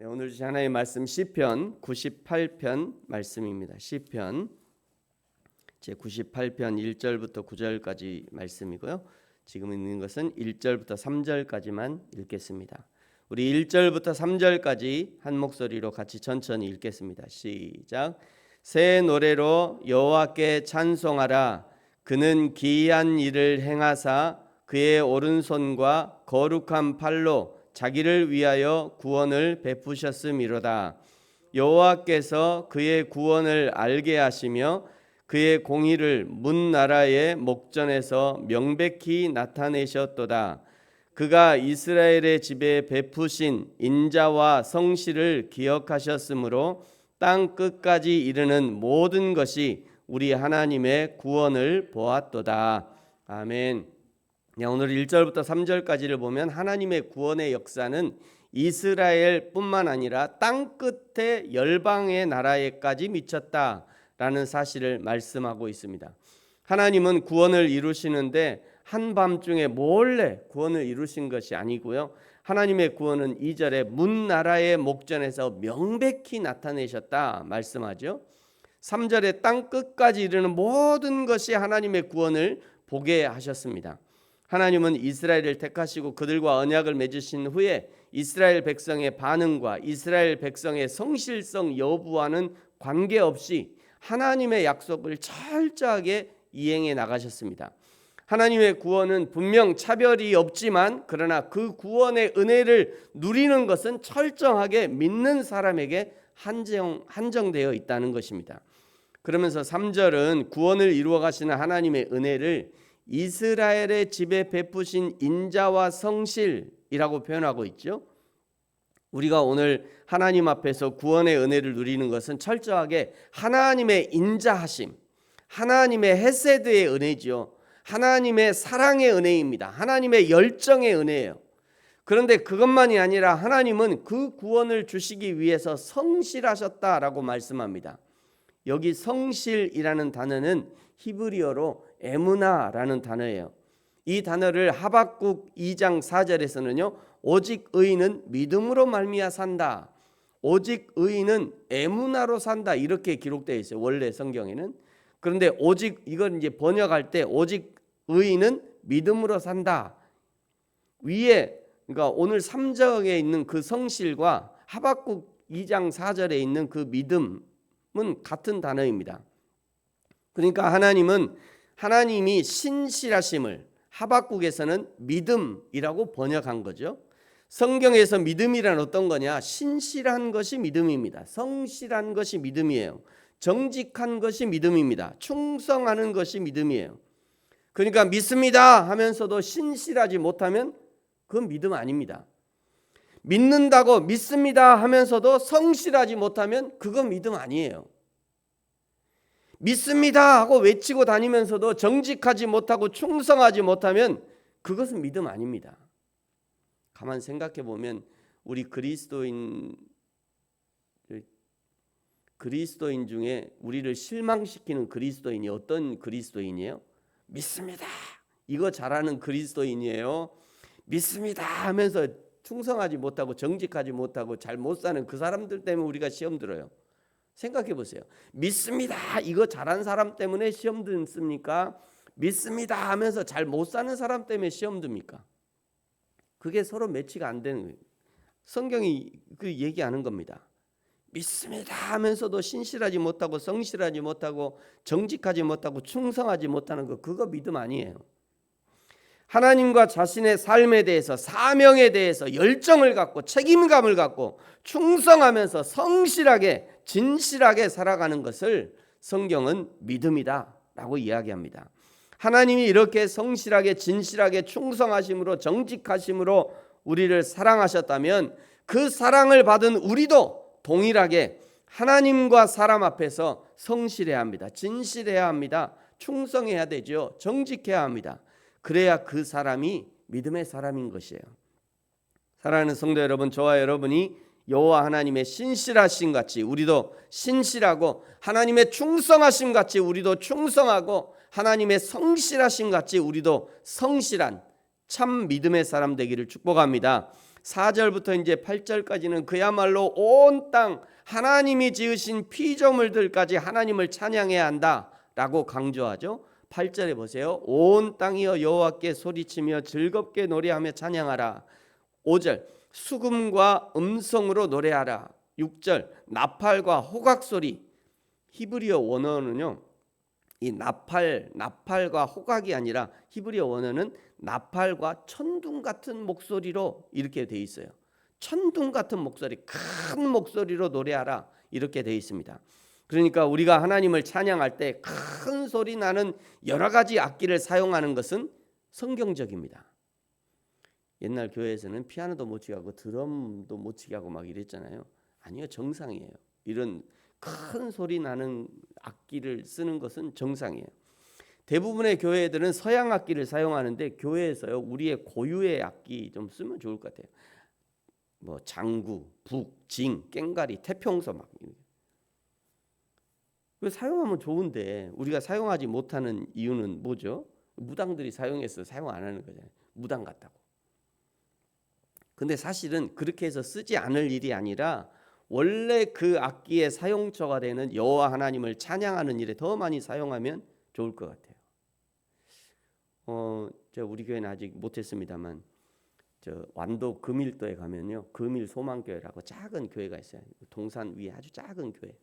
네, 오늘 주신 하나님의 말씀 시편 98편 말씀입니다. 시편 제 98편 1절부터 9절까지 말씀이고요. 지금 있는 것은 1절부터 3절까지만 읽겠습니다. 우리 1절부터 3절까지 한 목소리로 같이 천천히 읽겠습니다. 시작. 새 노래로 여호와께 찬송하라. 그는 기이한 일을 행하사 그의 오른손과 거룩한 팔로 자기를 위하여 구원을 베푸셨음이로다. 여호와께서 그의 구원을 알게 하시며 그의 공의를 문 나라의 목전에서 명백히 나타내셨도다. 그가 이스라엘의 집에 베푸신 인자와 성실을 기억하셨으므로 땅 끝까지 이르는 모든 것이 우리 하나님의 구원을 보았도다. 아멘. 네, 오늘 1절부터 3절까지를 보면 하나님의 구원의 역사는 이스라엘뿐만 아니라 땅 끝에 열방의 나라에까지 미쳤다라는 사실을 말씀하고 있습니다. 하나님은 구원을 이루시는데 한밤중에 몰래 구원을 이루신 것이 아니고요. 하나님의 구원은 2절에 문 나라의 목전에서 명백히 나타내셨다 말씀하죠. 3절에 땅 끝까지 이르는 모든 것이 하나님의 구원을 보게 하셨습니다. 하나님은 이스라엘을 택하시고 그들과 언약을 맺으신 후에 이스라엘 백성의 반응과 이스라엘 백성의 성실성 여부와는 관계없이 하나님의 약속을 철저하게 이행해 나가셨습니다. 하나님의 구원은 분명 차별이 없지만 그러나 그 구원의 은혜를 누리는 것은 철저하게 믿는 사람에게 한정 한정되어 있다는 것입니다. 그러면서 3절은 구원을 이루어 가시는 하나님의 은혜를 이스라엘의 집에 베푸신 인자와 성실이라고 표현하고 있죠. 우리가 오늘 하나님 앞에서 구원의 은혜를 누리는 것은 철저하게 하나님의 인자하심, 하나님의 헤세드의 은혜지요. 하나님의 사랑의 은혜입니다. 하나님의 열정의 은혜예요. 그런데 그것만이 아니라 하나님은 그 구원을 주시기 위해서 성실하셨다라고 말씀합니다. 여기 성실이라는 단어는 히브리어로 에무나라는 단어예요. 이 단어를 하박국 2장 4절에서는요. 오직 의인은 믿음으로 말미암아 산다. 오직 의인은 에무나로 산다. 이렇게 기록되어 있어요. 원래 성경에는. 그런데 오직 이걸 이제 번역할 때 오직 의인은 믿음으로 산다. 위에 그러니까 오늘 3절에 있는 그 성실과 하박국 2장 4절에 있는 그 믿음은 같은 단어입니다. 그러니까 하나님은 하나님이 신실하심을 하박국에서는 믿음이라고 번역한 거죠. 성경에서 믿음이란 어떤 거냐? 신실한 것이 믿음입니다. 성실한 것이 믿음이에요. 정직한 것이 믿음입니다. 충성하는 것이 믿음이에요. 그러니까 믿습니다 하면서도 신실하지 못하면 그건 믿음 아닙니다. 믿는다고 믿습니다 하면서도 성실하지 못하면 그건 믿음 아니에요. 믿습니다 하고 외치고 다니면서도 정직하지 못하고 충성하지 못하면 그것은 믿음 아닙니다. 가만 생각해 보면 우리 그리스도인 그리스도인 중에 우리를 실망시키는 그리스도인이 어떤 그리스도인이에요? 믿습니다. 이거 잘하는 그리스도인이에요. 믿습니다 하면서 충성하지 못하고 정직하지 못하고 잘 못 사는 그 사람들 때문에 우리가 시험 들어요. 생각해 보세요. 믿습니다. 이거 잘한 사람 때문에 시험 듣습니까? 믿습니다 하면서 잘 못 사는 사람 때문에 시험 듭니까? 그게 서로 매치가 안 되는 거예요. 성경이 그 얘기하는 겁니다. 믿습니다 하면서도 신실하지 못하고 성실하지 못하고 정직하지 못하고 충성하지 못하는 거 그거 믿음 아니에요. 하나님과 자신의 삶에 대해서 사명에 대해서 열정을 갖고 책임감을 갖고 충성하면서 성실하게 진실하게 살아가는 것을 성경은 믿음이다라고 이야기합니다. 하나님이 이렇게 성실하게 진실하게 충성하심으로 정직하심으로 우리를 사랑하셨다면 그 사랑을 받은 우리도 동일하게 하나님과 사람 앞에서 성실해야 합니다. 진실해야 합니다. 충성해야 되죠. 정직해야 합니다. 그래야 그 사람이 믿음의 사람인 것이에요. 사랑하는 성도 여러분, 저와 여러분이 여호와 하나님의 신실하심 같이 우리도 신실하고 하나님의 충성하심 같이 우리도 충성하고 하나님의 성실하심 같이 우리도 성실한 참 믿음의 사람 되기를 축복합니다. 4절부터 이제 8절까지는 그야말로 온 땅 하나님이 지으신 피조물들까지 하나님을 찬양해야 한다라고 강조하죠. 8절에 보세요. 온 땅이여 여호와께 소리치며 즐겁게 노래하며 찬양하라. 5절 수금과 음성으로 노래하라. 6절 나팔과 호각 소리. 히브리어 원어는요. 이 나팔 나팔과 호각이 아니라 히브리어 원어는 나팔과 천둥 같은 목소리로 이렇게 돼 있어요. 천둥 같은 목소리, 큰 목소리로 노래하라 이렇게 돼 있습니다. 그러니까 우리가 하나님을 찬양할 때 큰 소리 나는 여러 가지 악기를 사용하는 것은 성경적입니다. 옛날 교회에서는 피아노도 못 치게 하고 드럼도 못 치게 하고 막 이랬잖아요. 아니요, 정상이에요. 이런 큰 소리 나는 악기를 쓰는 것은 정상이에요. 대부분의 교회들은 서양 악기를 사용하는데 교회에서요 우리의 고유의 악기 좀 쓰면 좋을 것 같아요. 뭐 장구, 북, 징, 깽가리, 태평소 막그 사용하면 좋은데 우리가 사용하지 못하는 이유는 뭐죠? 무당들이 사용해서 사용 안 하는 거잖아요. 무당 같다고. 근데 사실은 그렇게 해서 쓰지 않을 일이 아니라 원래 그 악기의 사용처가 되는 여호와 하나님을 찬양하는 일에 더 많이 사용하면 좋을 것 같아요. 어, 저 우리 교회는 아직 못했습니다만 저 완도 금일도에 가면요 금일 소망교회라고 작은 교회가 있어요. 동산 위에 아주 작은 교회.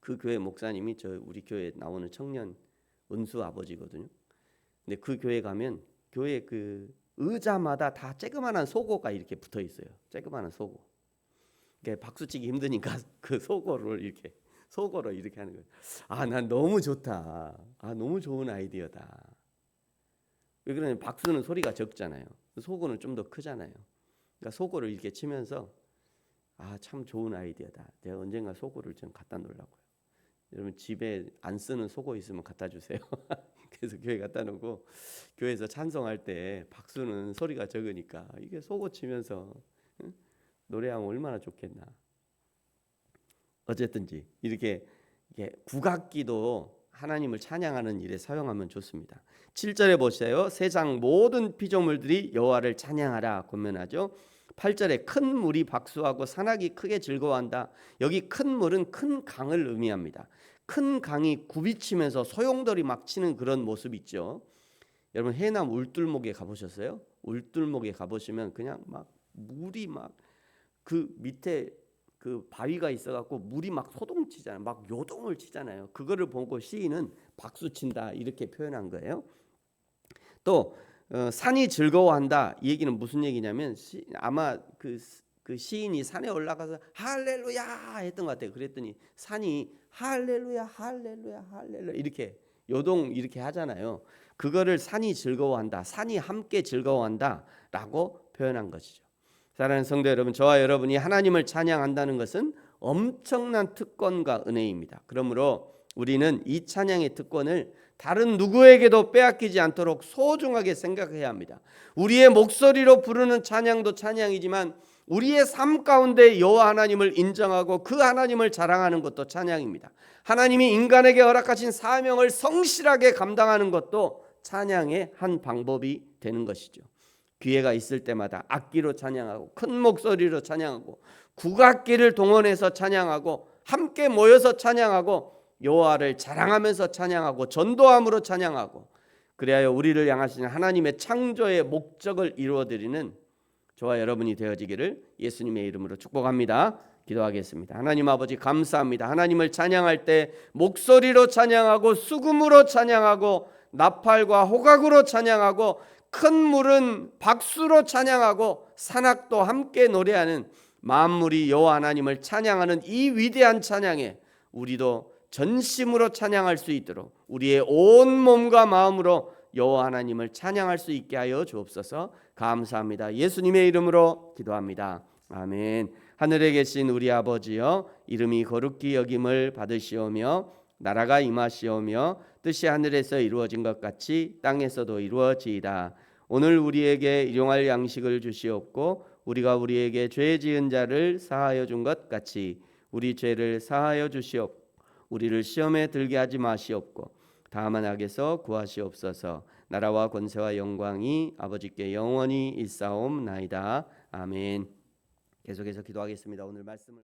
그 교회 목사님이 저 우리 교회 나오는 청년 은수 아버지거든요. 근데 그 교회 가면 교회 그 의자마다 다 쬐그만한 속옷가 이렇게 붙어 있어요. 쬐그만한 속옷. 그러니까 박수치기 힘드니까 그 속옷을 이렇게 속옷로 이렇게 하는 거예요. 아, 난 너무 좋다. 아, 너무 좋은 아이디어다. 왜 그러냐면 박수는 소리가 적잖아요. 속옷은 좀더 크잖아요. 그러니까 속옷을 이렇게 치면서 아, 참 좋은 아이디어다. 제가 언젠가 속옷을 좀 갖다 놓으려고요. 여러분 집에 안 쓰는 속옷 있으면 갖다 주세요. 그래서 교회 갖다 놓고 교회에서 찬송할 때 박수는 소리가 적으니까 이게 속옷 치면서 응? 노래하면 얼마나 좋겠나. 어쨌든지 이렇게 국악기도 하나님을 찬양하는 일에 사용하면 좋습니다. 7절에 보세요. 세상 모든 피조물들이 여호와를 찬양하라 권면하죠. 8절에 큰 물이 박수하고 산악이 크게 즐거워한다. 여기 큰 물은 큰 강을 의미합니다. 큰 강이 굽이치면서 소용돌이 막 치는 그런 모습 있죠. 여러분 해남 울들목에 가보셨어요? 울들목에 가보시면 그냥 막 물이 막 그 밑에 그 바위가 있어갖고 물이 막 소동치잖아요. 막 요동을 치잖아요. 그거를 보고 시인은 박수 친다 이렇게 표현한 거예요. 또 어, 산이 즐거워한다 이 얘기는 무슨 얘기냐면 시, 아마 그, 그 시인이 산에 올라가서 할렐루야 했던 것 같아요. 그랬더니 산이 할렐루야 할렐루야 할렐루야 이렇게 요동 이렇게 하잖아요. 그거를 산이 즐거워한다, 산이 함께 즐거워한다라고 표현한 것이죠. 사랑하는 성도 여러분, 저와 여러분이 하나님을 찬양한다는 것은 엄청난 특권과 은혜입니다. 그러므로 우리는 이 찬양의 특권을 다른 누구에게도 빼앗기지 않도록 소중하게 생각해야 합니다. 우리의 목소리로 부르는 찬양도 찬양이지만 우리의 삶 가운데 여호와 하나님을 인정하고 그 하나님을 자랑하는 것도 찬양입니다. 하나님이 인간에게 허락하신 사명을 성실하게 감당하는 것도 찬양의 한 방법이 되는 것이죠. 기회가 있을 때마다 악기로 찬양하고 큰 목소리로 찬양하고 국악기를 동원해서 찬양하고 함께 모여서 찬양하고 여호와를 자랑하면서 찬양하고 전도함으로 찬양하고 그래야 우리를 향하시는 하나님의 창조의 목적을 이루어 드리는 저와 여러분이 되어지기를 예수님의 이름으로 축복합니다. 기도하겠습니다. 하나님 아버지 감사합니다. 하나님을 찬양할 때 목소리로 찬양하고 수금으로 찬양하고 나팔과 호각으로 찬양하고 큰 물은 박수로 찬양하고 산악도 함께 노래하는 만물이 여호와 하나님을 찬양하는 이 위대한 찬양에 우리도 전심으로 찬양할 수 있도록 우리의 온 몸과 마음으로 여호와 하나님을 찬양할 수 있게 하여 주옵소서. 감사합니다. 예수님의 이름으로 기도합니다. 아멘. 하늘에 계신 우리 아버지여 이름이 거룩히 여김을 받으시오며 나라가 임하시오며 뜻이 하늘에서 이루어진 것 같이 땅에서도 이루어지이다. 오늘 우리에게 일용할 양식을 주시옵고 우리가 우리에게 죄 지은 자를 사하여 준 것 같이 우리 죄를 사하여 주시옵고 우리를 시험에 들게 하지 마시옵고 다만 악에서 구하시옵소서. 나라와 권세와 영광이 아버지께 영원히 있사옵나이다. 아멘. 계속해서 기도하겠습니다. 오늘 말씀을